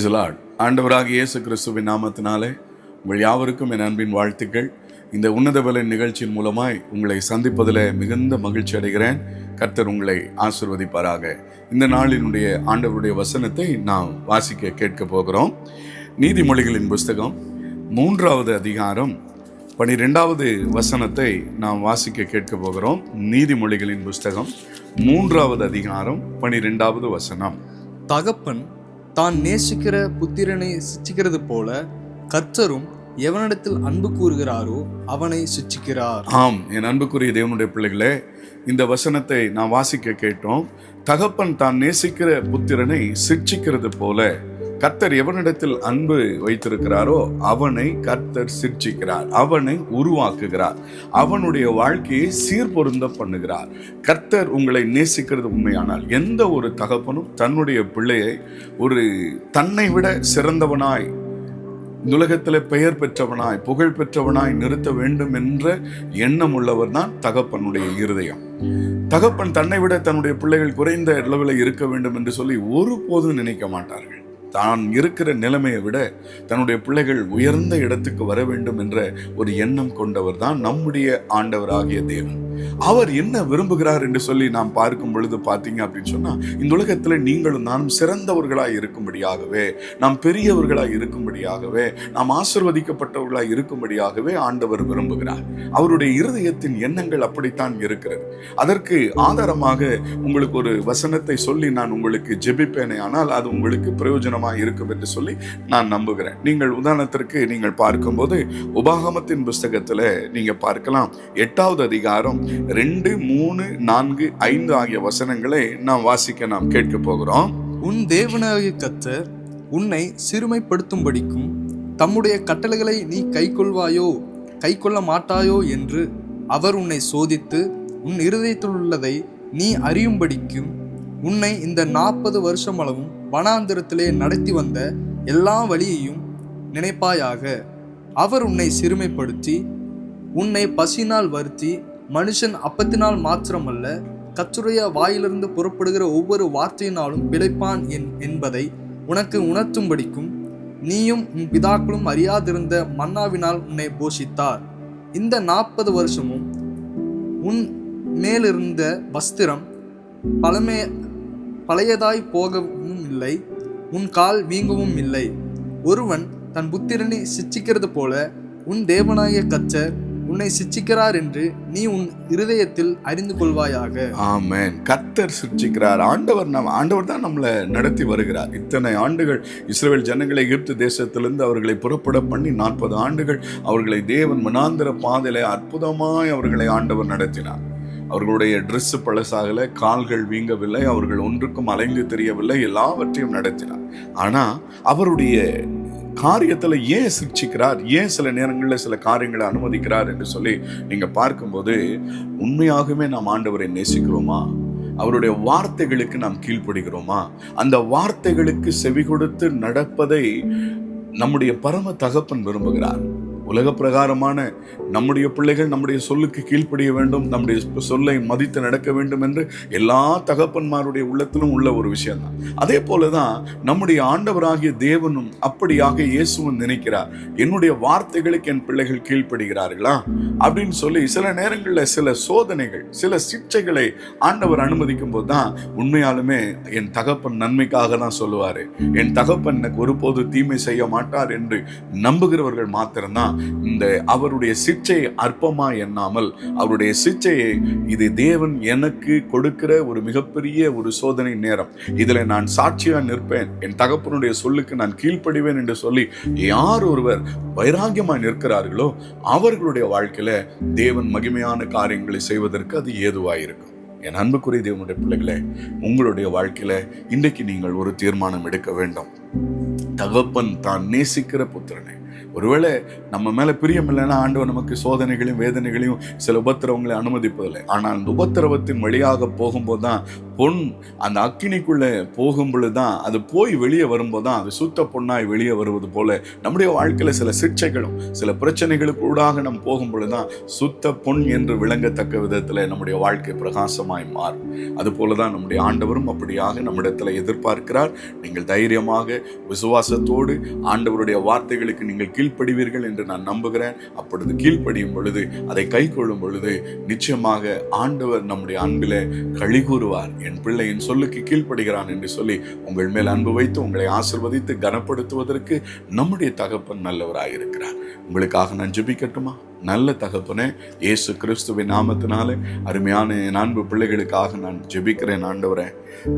Price Lord ஆண்டவராக இயேசு கிறிஸ்துவின் நாமத்தினாலே உங்கள் யாவருக்கும் என் அன்பின் வாழ்த்துக்கள். இந்த உன்னத விலை நிகழ்ச்சியின் மூலமாய் உங்களை சந்திப்பதில் மிகுந்த மகிழ்ச்சி அடைகிறேன். கர்த்தர் உங்களை ஆசிர்வதிப்பாராக. இந்த நாளினுடைய ஆண்டவருடைய வசனத்தை நாம் வாசிக்க கேட்க போகிறோம். நீதிமொழிகளின் புஸ்தகம் மூன்றாவது அதிகாரம் பனிரெண்டாவது வசனத்தை நாம் வாசிக்க கேட்க போகிறோம். நீதிமொழிகளின் புஸ்தகம் மூன்றாவது அதிகாரம் பனிரெண்டாவது வசனம். தகப்பன் தான் நேசிக்கிற புத்திரனை சிச்சிக்கிறது போல கர்த்தரும் எவனிடத்தில் அன்பு கூறுகிறாரோ அவனை சிச்சிக்கிறார். ஆம் என் அன்புக்குரிய தேவனுடைய பிள்ளைகளே இந்த வசனத்தை நான் வாசிக்க கேட்டோம். தகப்பன் தான் நேசிக்கிற புத்திரனை சிட்சிக்கிறது போல கர்த்தர் எவனிடத்தில் அன்பு வைத்திருக்கிறாரோ அவனை கர்த்தர் சிர்ச்சிக்கிறார் அவனை உருவாக்குகிறார். அவனுடைய வாழ்க்கையை சீர்பொருந்த பண்ணுகிறார். கர்த்தர் உங்களை நேசிக்கிறது உண்மையானால் எந்த ஒரு தகப்பனும் தன்னுடைய பிள்ளையை ஒரு தன்னை விட சிறந்தவனாய் உலகத்தில் பெயர் பெற்றவனாய் புகழ் பெற்றவனாய் நிறுத்த வேண்டும் என்ற எண்ணம் உள்ளவர் தான் தகப்பனுடைய இருதயம். தகப்பன் தன்னை விட தன்னுடைய பிள்ளைகள் குறைந்த அளவில் இருக்க வேண்டும் என்று சொல்லி ஒருபோதும் நினைக்க மாட்டார்கள். தான் இருக்கிற நிலைமையை விட தன்னுடைய பிள்ளைகள் உயர்ந்த இடத்துக்கு வர வேண்டும் என்ற ஒரு எண்ணம் கொண்டவர் தான் நம்முடைய ஆண்டவராகிய தேவன். அவர் என்ன விரும்புகிறார் என்று சொல்லி நாம் பார்க்கும் பொழுது பார்த்தீங்க அப்படின்னு சொன்னா இந்த உலகத்துல நீங்களும் நானும் சிறந்தவர்களாக இருக்கும்படியாகவே நாம் பெரியவர்களாக இருக்கும்படியாகவே நாம் ஆசிர்வதிக்கப்பட்டவர்களாக இருக்கும்படியாகவே ஆண்டவர் விரும்புகிறார். அவருடைய இருதயத்தின் எண்ணங்கள் அப்படித்தான் இருக்கிறது. அதற்கு ஆதாரமாக உங்களுக்கு ஒரு வசனத்தை சொல்லி நான் உங்களுக்கு ஜெபிப்பேனே ஆனால் அது உங்களுக்கு பிரயோஜனமாக இருக்கும் என்று சொல்லி நான் நம்புகிறேன். நீங்கள் உதாரணத்திற்கு நீங்கள் பார்க்கும்போது உபாகமத்தின் புஸ்தகத்துல நீங்க பார்க்கலாம். எட்டாவது அதிகாரம் ரெண்டு மூணு நான்கு ஐந்து ஆகிய வசனங்களை நாம் வாசிக்க நாம் கேட்க போகிறோம். உன் தேவனாகிய கத்தர் உன்னை சிறுமைப்படுத்தும்படிக்கும் தம்முடைய கட்டளைகளை நீ கைக்கொள்வாயோ கைக்கொள்ள மாட்டாயோ என்று அவர் உன்னை சோதித்து உன் இருதயத்தில் உள்ளதை நீ அறியும்படிக்கும் உன்னை இந்த நாற்பது வருஷமளவும் வனாந்திரத்திலே நடத்தி வந்த எல்லா வழியையும் நினைப்பாயாக. அவர் உன்னை சிறுமைப்படுத்தி உன்னை பசினால் வருத்தி மனுஷன் அப்பத்தினால் மாத்திரமல்ல கத்துடைய வாயிலிருந்து புறப்படுகிற ஒவ்வொரு வார்த்தையினாலும் பிழைப்பான் என் என்பதை உனக்கு உணர்த்தும்படிக்கும் நீயும் உன் பிதாக்களும் அறியாதிருந்த மன்னாவினால் உன்னை போஷித்தார். இந்த நாற்பது வருஷமும் உன் மேலிருந்த வஸ்திரம் பழமை பழையதாய் போகவும் இல்லை உன் கால் வீங்கவும் இல்லை. ஒருவன் தன் புத்திரனை சிச்சிக்கிறது போல உன் தேவனாய கச்சர் உன்னை சிச்சிக்கிறார் என்று நீ உன் இருதயத்தில் அறிந்து கொள்வாயாக. ஆமேன். கத்தர் சிச்சிக்கிறார். ஆண்டவர் நம் ஆண்டவர் தான் நம்மளை நடத்தி வருகிறார். இத்தனை ஆண்டுகள் இஸ்ரேல் ஜனங்களை எகிப்து தேசத்திலிருந்து அவர்களை புறப்பட பண்ணி நாற்பது ஆண்டுகள் அவர்களை தேவன் மனாந்திர பாதையில அற்புதமாய் அவர்களை ஆண்டவர் நடத்தினார். அவர்களுடைய ட்ரெஸ்ஸு பழசாகல கால்கள் வீங்கவில்லை அவர்கள் ஒன்றுக்கும் அலைந்து தெரியவில்லை எல்லாவற்றையும் நடத்தினார். ஆனால் அவருடைய காரியத்தில் ஏன் சிக்ஷிக்கிறார் ஏன் சில நேரங்களில் சில காரியங்களை அனுமதிக்கிறார் என்று சொல்லி நீங்கள் பார்க்கும்போது உண்மையாகவே நாம் ஆண்டவரை நேசிக்கிறோமா? அவருடைய வார்த்தைகளுக்கு நாம் கீழ்ப்படுகிறோமா? அந்த வார்த்தைகளுக்கு செவி கொடுத்து நடப்பதை நம்முடைய பரம தகப்பன் விரும்புகிறார். உலக பிரகாரமான நம்முடைய பிள்ளைகள் நம்முடைய சொல்லுக்கு கீழ்ப்படிய வேண்டும் நம்முடைய சொல்லை மதித்து நடக்க வேண்டும் என்று எல்லா தகப்பன்மாருடைய உள்ளத்திலும் உள்ள ஒரு விஷயம்தான். அதே போலதான் நம்முடைய ஆண்டவராகிய தேவனும் அப்படியாக இயேசுவும் நினைக்கிறார். என்னுடைய வார்த்தைகளுக்கு என் பிள்ளைகள் கீழ்ப்படுகிறார்களா? அப்படின்னு சொல்லி சில நேரங்களில் சில சோதனைகள் சில சிக்ஷைகளை ஆண்டவர் அனுமதிக்கும் போது தான் உண்மையாலுமே என் தகப்பன் நன்மைக்காக தான் சொல்லுவாரு. என் தகப்பன் எனக்கு ஒருபோது தீமை செய்ய மாட்டார் என்று நம்புகிறவர்கள் மாத்திரம்தான் இந்த அவருடைய சிக்ஷையை அற்பமா எண்ணாமல் அவருடைய சிச்சையை இது தேவன் எனக்கு கொடுக்கிற ஒரு மிகப்பெரிய ஒரு சோதனை நேரம். இதுல நான் சாட்சியா நிற்பேன். என் தகப்பனுடைய சொல்லுக்கு நான் கீழ்ப்படிவேன் என்று சொல்லி யார் ஒருவர் வைராகியமாக நிற்கிறார்களோ அவர்களுடைய வாழ்க்கையில தேவன் மகிமையான காரியங்களை செய்வதற்கு அது ஏதுவாயிருக்கும். என் அன்புக்குரிய தேவனுடைய பிள்ளைகளே உங்களுடைய வாழ்க்கையில இன்றைக்கு நீங்கள் ஒரு தீர்மானம் எடுக்க வேண்டும். தகப்பன் தான் நேசிக்கிற புத்திரனை. ஒருவேளை நம்ம மேல பிரியம் இல்லைன்னா ஆண்டவர் நமக்கு சோதனைகளையும் வேதனைகளையும் சில உபத்திரவங்களை அனுமதிப்பதில்லை. ஆனால் அந்த உபத்திரவத்தின் வழியாக போகும்போது தான் பொன் அந்த அக்கினிக்குள்ளே போகும் பொழுதுதான் அது போய் வெளியே வரும்போது தான் அது சுத்த பொண்ணாய் வெளியே வருவது போல நம்முடைய வாழ்க்கையில சில சிக்ஷைகளும் சில பிரச்சனைகளுக்கு ஊடாக நாம் போகும் பொழுதுதான் சுத்த பொன் என்று விளங்கத்தக்க விதத்தில் நம்முடைய வாழ்க்கை பிரகாசமாய் மாறும். அது போலதான் நம்முடைய ஆண்டவரும் அப்படியாக நம்மிடத்தில் எதிர்பார்க்கிறார். நீங்கள் தைரியமாக விசுவாசத்தோடு ஆண்டவருடைய வார்த்தைகளுக்கு நீங்கள் கீழ்ப்படிவீர்கள் என்று நான் நம்புகிறேன். அப்பொழுது கீழ்ப்படியும் பொழுது அதை கை கொள்ளும் பொழுது நிச்சயமாக ஆண்டவர் நம்முடைய அன்பில கழி கூறுவார். என் பிள்ளை என் சொல்லுக்கு கீழ்ப்படுகிறான் என்று சொல்லி உங்கள் மேல் அன்பு வைத்து உங்களை ஆசிர்வதித்து கனப்படுத்துவதற்கு நம்முடைய தகப்பன் நல்லவராயிருக்கிறார். உங்களுக்காக நான் ஜெபிக்கட்டுமா? நல்ல தகப்பனே இயேசு கிறிஸ்துவின் நாமத்தினாலே அருமையான என் அன்பு பிள்ளைகளுக்காக நான் ஜெபிக்கிறேன் ஆண்டவரே.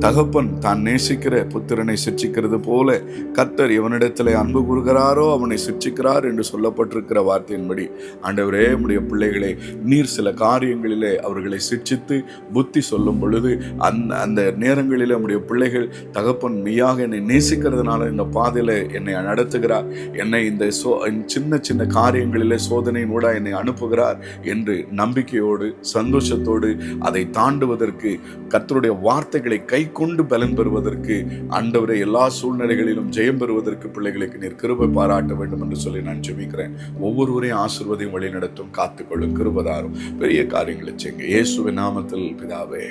தகப்பன் தான் நேசிக்கிற புத்திரனை சிற்சிக்கிறது போல கர்த்தர் எவனிடத்தில் அன்பு கூறுகிறாரோ அவனை சிற்சிக்கிறார் என்று சொல்லப்பட்டிருக்கிற வார்த்தையின்படி. ஆண்டவரே உடைய பிள்ளைகளை நீர் சில காரியங்களிலே அவர்களை சிற்சித்து புத்தி சொல்லும் பொழுது அந்த அந்த நேரங்களில் நம்முடைய பிள்ளைகள் தகப்பன் மெய்யாக என்னை நேசிக்கிறதுனால இந்த பாதையில் என்னை நடத்துகிறார். என்னை இந்த சோ சின்ன சின்ன காரியங்களிலே சோதனையின் கூட என்னை அனுப்புகிறார் என்று நம்பிக்கையோடு சந்தோஷத்தோடு அதை தாண்டுவதற்கு கர்த்தருடைய வார்த்தைகளை கை கொண்டு பலன் பெறுவதற்கு ஆண்டவரை எல்லா சூழ்நிலைகளிலும் ஜெயம் பெறுவதற்கு பிள்ளைகளுக்கு நீர் கிருபை பாராட்ட வேண்டும் என்று சொல்லி நான் ஜெபிக்கிறேன். ஒவ்வொருவரையும் ஆசிர்வதையும் வழிநடத்தும் காத்துக்கொள்ளும் கிருபதாரும். பெரிய காரியங்களை செய்யுங்க. இயேசுவின் நாமத்தில் பிதாவே.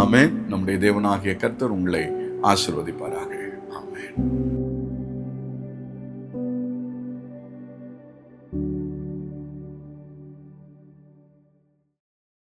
ஆமே நம்முடைய தேவனாகிய கர்த்தர் உங்களை ஆசிர்வதிப்பாராக.